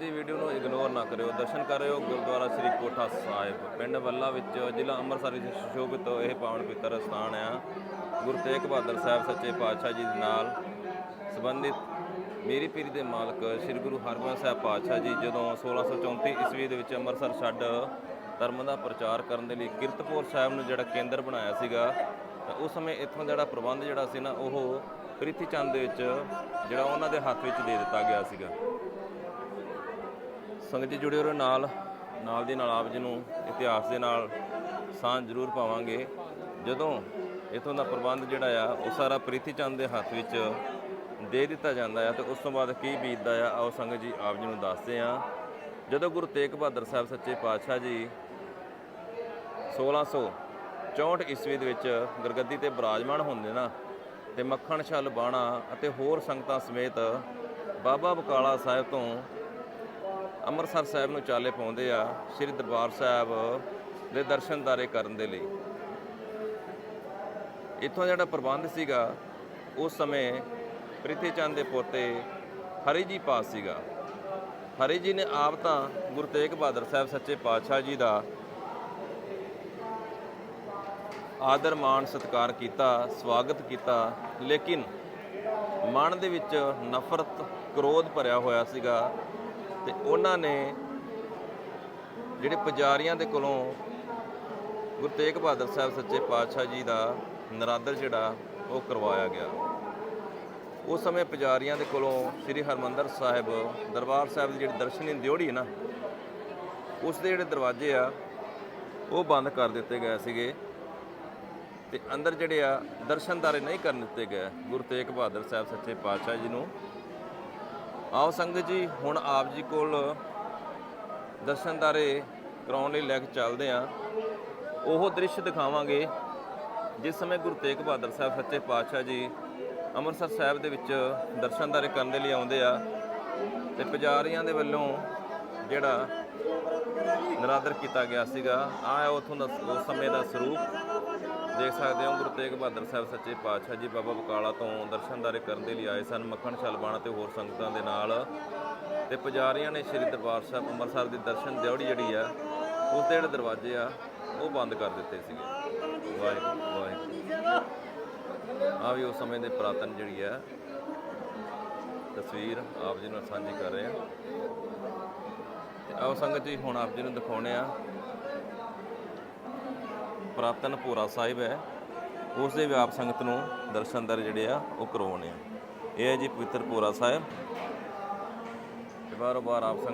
ਜੀ ਵੀਡੀਓ ਨੂੰ ਇਗਨੋਰ ਨਾ ਕਰਿਓ, ਦਰਸ਼ਨ ਕਰਿਓ ਗੁਰਦੁਆਰਾ ਸ੍ਰੀ ਕੋਠਾ ਸਾਹਿਬ। ਪਿੰਡ ਵੱਲਾ ਵਿੱਚ ਜ਼ਿਲ੍ਹਾ ਅੰਮ੍ਰਿਤਸਰ ਵਿੱਚ ਸੁਸ਼ੋਭਿਤ ਇਹ ਪਾਵਨ ਪਵਿੱਤਰ ਸਥਾਨ ਆ। ਗੁਰੂ ਤੇਗ ਬਹਾਦਰ ਸਾਹਿਬ ਸੱਚੇ ਪਾਤਸ਼ਾਹ ਜੀ ਦੇ ਨਾਲ ਸੰਬੰਧਿਤ ਮੇਰੀ ਪੀਰੀ ਦੇ ਮਾਲਕ ਸ੍ਰੀ ਗੁਰੂ ਹਰਗੋਬਿੰਦ ਸਾਹਿਬ ਪਾਤਸ਼ਾਹ ਜੀ ਜਦੋਂ 1634 ਈਸਵੀ ਦੇ ਵਿੱਚ ਅੰਮ੍ਰਿਤਸਰ ਛੱਡ ਧਰਮ ਦਾ ਪ੍ਰਚਾਰ ਕਰਨ ਦੇ ਲਈ ਕਿਰਤਪੁਰ ਸਾਹਿਬ ਨੂੰ ਜਿਹੜਾ ਕੇਂਦਰ ਬਣਾਇਆ ਸੀਗਾ, ਤਾਂ ਉਸ ਸਮੇਂ ਇੱਥੋਂ ਜਿਹੜਾ ਪ੍ਰਬੰਧ ਜਿਹੜਾ ਸੀ ਨਾ, ਉਹ ਪ੍ਰਿਥੀ ਚੰਦ ਦੇ ਵਿੱਚ ਜਿਹੜਾ ਉਹਨਾਂ ਦੇ ਹੱਥ ਵਿੱਚ ਦੇ ਦਿੱਤਾ ਗਿਆ ਸੀਗਾ। ਸੰਗਤ ਜੀ ਜੁੜੇ ਰਹੋ ਨਾਲ ਨਾਲ ਦੀ ਨਾਲ ਆਪ ਜੀ ਨੂੰ ਇਤਿਹਾਸ ਦੇ ਨਾਲ ਸਾਂਝ ਜ਼ਰੂਰ ਪਾਵਾਂਗੇ। ਜਦੋਂ ਇਥੋਂ ਦਾ ਪ੍ਰਬੰਧ ਜਿਹੜਾ ਆ, ਉਹ ਸਾਰਾ ਪ੍ਰੀਤੀ ਚੰਦ ਦੇ ਹੱਥ ਵਿੱਚ ਦੇ ਦਿੱਤਾ ਜਾਂਦਾ ਆ ਤੇ ਉਸ ਤੋਂ ਬਾਅਦ ਕੀ ਬੀਤਦਾ ਆ, ਆਓ ਸੰਗਤ ਜੀ ਆਪ ਜੀ ਨੂੰ ਦੱਸਦੇ ਆ ਜਦੋਂ ਗੁਰੂ ਤੇਗ ਬਹਾਦਰ ਸਾਹਿਬ ਸੱਚੇ ਪਾਤਸ਼ਾਹ ਜੀ 1664 ਈਸਵੀ ਦੇ ਵਿੱਚ ਗੁਰਗੱਦੀ ਤੇ ਬਿਰਾਜਮਾਨ ਹੁੰਦੇ ਨਾ, ਤੇ ਮੱਖਣ ਛਲ ਬਾਣਾ ਅਤੇ ਹੋਰ ਸੰਗਤਾਂ ਸਮੇਤ ਬਾਬਾ ਬਕਾਲਾ ਸਾਹਿਬ ਤੋਂ ਅੰਮ੍ਰਿਤਸਰ ਸਾਹਿਬ ਨੂੰ ਚਾਲੇ ਪਾਉਂਦੇ ਆ, ਸ੍ਰੀ ਦਰਬਾਰ ਸਾਹਿਬ ਦੇ ਦਰਸ਼ਨਦਾਰੇ ਕਰਨ ਦੇ ਲਈ। ਇੱਥੋਂ ਜਿਹੜਾ ਪ੍ਰਬੰਧ ਸੀਗਾ, ਉਸ ਸਮੇਂ ਪ੍ਰਿਥੀ ਚੰਦ ਦੇ ਪੋਤੇ ਹਰੀ ਜੀ ਪਾਸ ਸੀਗਾ। ਹਰੀ ਜੀ ਨੇ ਆਪ ਤਾਂ ਗੁਰੂ ਤੇਗ ਬਹਾਦਰ ਸਾਹਿਬ ਸੱਚੇ ਪਾਤਸ਼ਾਹ ਜੀ ਦਾ ਆਦਰ, ਮਾਣ, ਸਤਿਕਾਰ ਕੀਤਾ, ਸਵਾਗਤ ਕੀਤਾ, ਲੇਕਿਨ ਮਨ ਦੇ ਵਿੱਚ ਨਫ਼ਰਤ, ਕ੍ਰੋਧ ਭਰਿਆ ਹੋਇਆ ਸੀਗਾ। ਤੇ ਉਹਨਾਂ ਨੇ ਜਿਹੜੇ ਪੁਜਾਰੀਆਂ ਦੇ ਕੋਲੋਂ ਗੁਰੂ ਤੇਗ ਬਹਾਦਰ ਸਾਹਿਬ ਸੱਚੇ ਪਾਤਸ਼ਾਹ ਜੀ ਦਾ ਨਰਾਦਰ ਜਿਹੜਾ, ਉਹ ਕਰਵਾਇਆ ਗਿਆ। ਉਸ ਸਮੇਂ ਪੁਜਾਰੀਆਂ ਦੇ ਕੋਲੋਂ ਸ੍ਰੀ ਹਰਮੰਦਰ ਸਾਹਿਬ ਦਰਬਾਰ ਸਾਹਿਬ ਦੀ ਜਿਹੜੀ ਦਰਸ਼ਨੀ ਦਿਉੜੀ ਹੈ ਨਾ, ਉਸ ਦੇ ਜਿਹੜੇ ਦਰਵਾਜ਼ੇ ਆ, ਉਹ ਬੰਦ ਕਰ ਦਿੱਤੇ ਗਏ ਸੀਗੇ ਤੇ ਅੰਦਰ ਜਿਹੜੇ ਆ ਦਰਸ਼ਨਦਾਰੇ ਨਹੀਂ ਕਰਨ ਦਿੱਤੇ ਗਏ ਗੁਰੂ ਤੇਗ ਬਹਾਦਰ ਸਾਹਿਬ ਸੱਚੇ ਪਾਤਸ਼ਾਹ ਜੀ ਨੂੰ। ਆਓ ਸੰਗਤ ਜੀ, ਹੁਣ ਆਪ ਜੀ ਕੋਲ ਦਰਸ਼ਨਦਾਰੇ ਕਰਾਉਣ ਲਈ ਲੈ ਕੇ ਚੱਲਦੇ ਆ ਉਹ ਦ੍ਰਿਸ਼ ਦਿਖਾਵਾਂਗੇ, ਜਿਸ ਸਮੇਂ ਗੁਰੂ ਤੇਗ ਬਹਾਦਰ ਸਾਹਿਬ ਸੱਚੇ ਪਾਤਸ਼ਾਹ ਜੀ ਅੰਮ੍ਰਿਤਸਰ ਸਾਹਿਬ ਦੇ ਵਿੱਚ ਦਰਸ਼ਨਦਾਰੇ ਕਰਨ ਦੇ ਲਈ ਆਉਂਦੇ ਆ। ਤੇ ਪੁਜਾਰੀਆਂ ਦੇ ਵੱਲੋਂ ਜਿਹੜਾ ਨਿਰਾਦਰ ਕੀਤਾ ਗਿਆ ਸੀਗਾ। ਆ ਉਥੋਂ ਦਾ ਉਸ ਸਮੇਂ ਦਾ ਸਰੂਪ। ਦੇਖ ਸਕਦੇ ਹੋ ਗੁਰੂ ਤੇਗ ਬਹਾਦਰ ਸਾਹਿਬ ਸੱਚੇ ਪਾਤਸ਼ਾਹ ਜੀ ਬਾਬਾ ਬਕਾਲਾ ਤੋਂ ਦਰਸ਼ਨਦਾਰੇ ਕਰਨ ਦੇ ਲਈ ਆਏ ਸਨ। ਮੱਖਣ ਛਲਬਾਣਾ ਤੇ ਹੋਰ ਸੰਗਤਾਂ ਦੇ ਨਾਲ। ਤੇ ਪੁਜਾਰੀਆਂ ਨੇ ਸ੍ਰੀ ਦਰਬਾਰ ਸਾਹਿਬ ਅੰਮ੍ਰਿਤਸਰ ਦੇ ਦਰਸ਼ਨ ਦਿਉੜੀ ਜਿਹੜੀ ਆ, ਉਸ ਦੇ ਜਿਹੜੇ ਦਰਵਾਜ਼ੇ ਆ, ਉਹ ਬੰਦ ਕਰ ਦਿੱਤੇ ਸੀਗੇ। ਵਾਹਿਗੁਰੂ ਵਾਹਿਗੁਰੂ। ਆ ਵੀ ਉਸ ਸਮੇਂ ਦੇ ਪ੍ਰਾਤਨ ਜਿਹੜੀ ਆ, ਤਸਵੀਰ ਆਪ ਜੀ ਨਾਲ ਸਾਂਝੀ ਕਰ ਰਹੇ ਆ ਤੇ ਆਓ ਸੰਗਤ ਜੀ, ਹੁਣ ਆਪ ਜੀ ਨੂੰ ਦਿਖਾਉਣੇ ਆ ਪ੍ਰਾਤਨ ਭੋਰਾ ਸਾਹਿਬ ਹੈ। ਉਸ ਦੇ ਵੀ ਆਪ ਸੰਗਤ ਨੂੰ ਦਰਸ਼ਨ ਦਰ ਜਿਹੜੇ ਆ, ਉਹ ਕਰਵਾਉਣੇ ਆ ਇਹ ਹੈ ਜੀ ਪਵਿੱਤਰ ਭੋਰਾ ਸਾਹਿਬ। ਤੇ ਬਾਰੋ ਬਾਰ ਆਪ ਸੰਗਤ